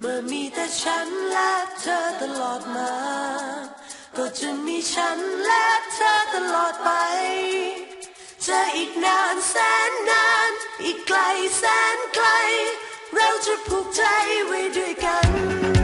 เมื่อมีแต่ฉันและเธอตลอดมา ก็จะมีฉันและเธอตลอดไป จะอีกนานแสนนาน อีกไกลแสนไกล เราจะผูกใจไว้ด้วยกัน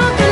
แ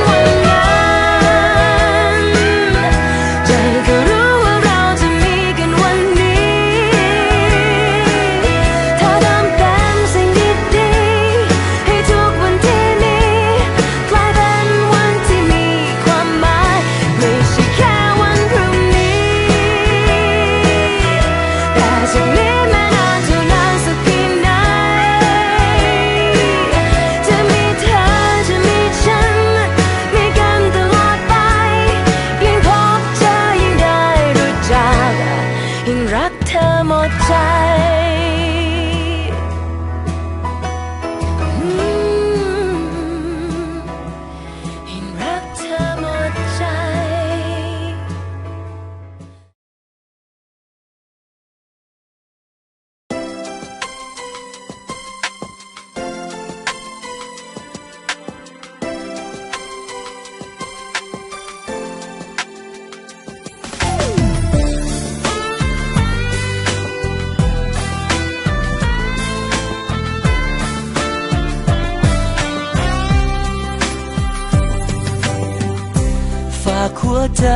ใจ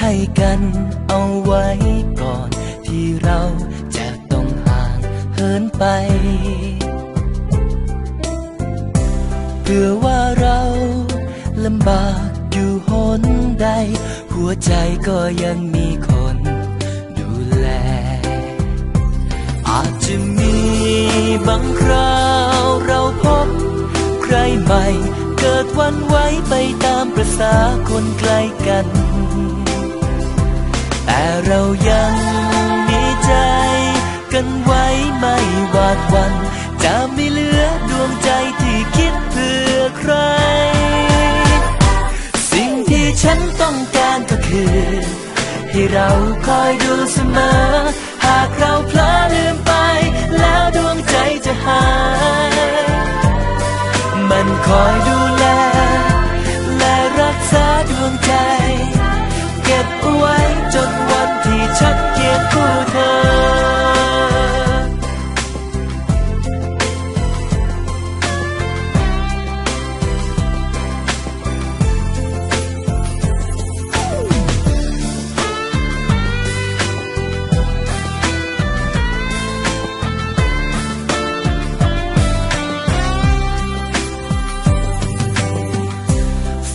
ให้กันเอาไว้ก่อน ที่เราจะต้องห่างเหินไปเพื่อว่าเราลำบากอยู่หนใด หัวใจก็ยังมีคนดูแล อาจจะมีบางคราวเราพบใครใหม่ กิดวันไหวไปตามประษาคนใกล้กัน แต่เรายังมีใจ กันไว้ไม่วาดวัน จะไม่เหลือดวงใจที่คิดเพื่อใคร สิ่งที่ฉันต้องการก็คือ ให้เราคอยดูเสมอ หากเรา คียงคู่เธอ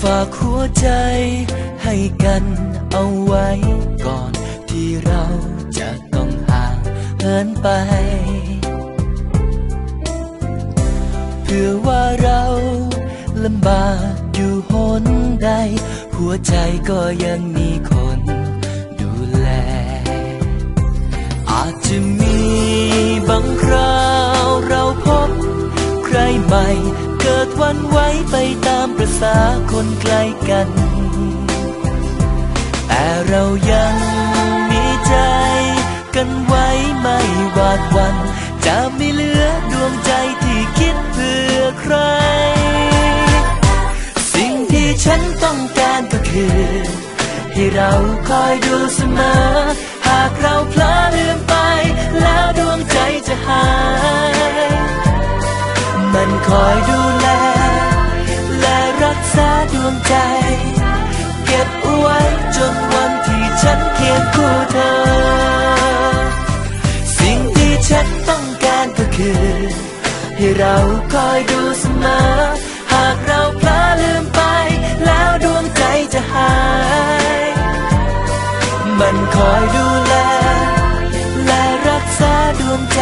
ฝากหัวใจให้กันเอาไว้ก่อน ที่เราจะต้องห่างเหินไป เพื่อว่าเราลำบากอยู่หนใด หัวใจก็ยังมีคนดูแล อาจจะมีบางคราวเราพบ ใครใหม่เกิดวันไหวไปตามประษาคนใกล้กัน แต่เรายัง ใจ กันไว้ไม่หวาดวัน จะไม่เหลือดวงใจที่คิดเพื่อใคร สิ่งที่ฉันต้องการก็คือ ให้เราคอยดูเสมอ หากเราเพลอลืมไป แล้วดวงใจจะหาย มันคอยดูแล และรักษาดวงใจ ให้เราคอยดูเสมอ หากเราพลาลืมไป แล้วดวงใจจะหาย มันคอยดูแล และรักษาดวงใจ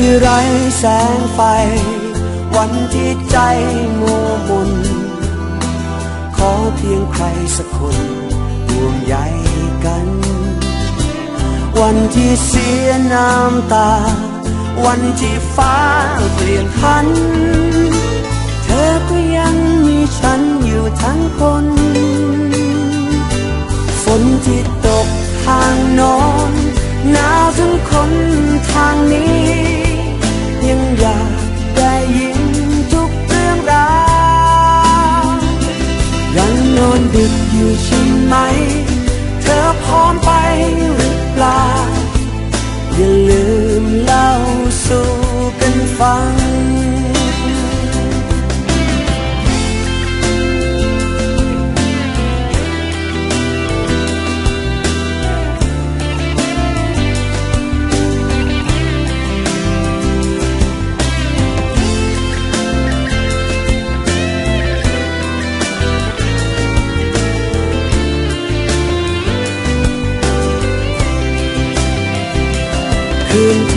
ที่ไร้แสงไฟ วันที่ใจมัวมนขอเพียงใครสักคนห่วงใยกัน วันที่เสียน้ำตา วันที่ฟ้าเปลี่ยนพัน เธอก็ยังมีฉันอยู่ทั้งคนฝนที่ตกทางโนอนหนาวทั้งคนทางนี้ ไหม เธอพร้อมไปหรือเปล่า อย่าลืมเล่าสู่กันฟัง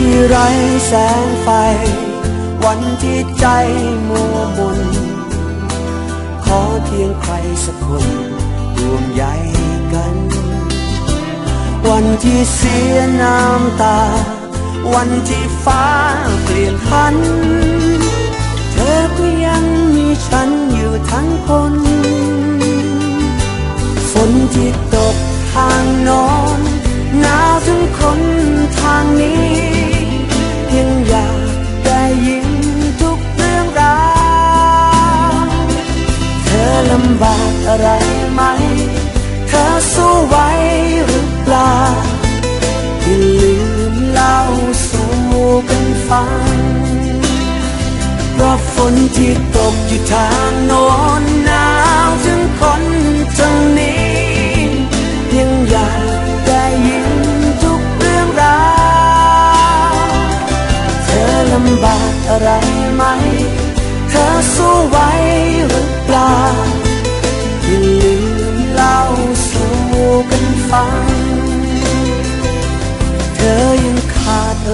ที่ไร้แสงไฟ วันที่ใจมัวมน ขอเพียงใครสักคนรวมใยกัน วันที่เสียน้ำตา วันที่ฟ้าเปลี่ยนพัน เธอก็ยังมีฉันอยู่ทั้งคนฝนที่ตกทางโนอนหนาวถึงคนทางนี้ำบากอะไรไหม เธอสู้ไหวหรือเปล่าอย่าลืมเล่าสู่กันฟังเพราะฝนที่ตกอยู่ทางโน้น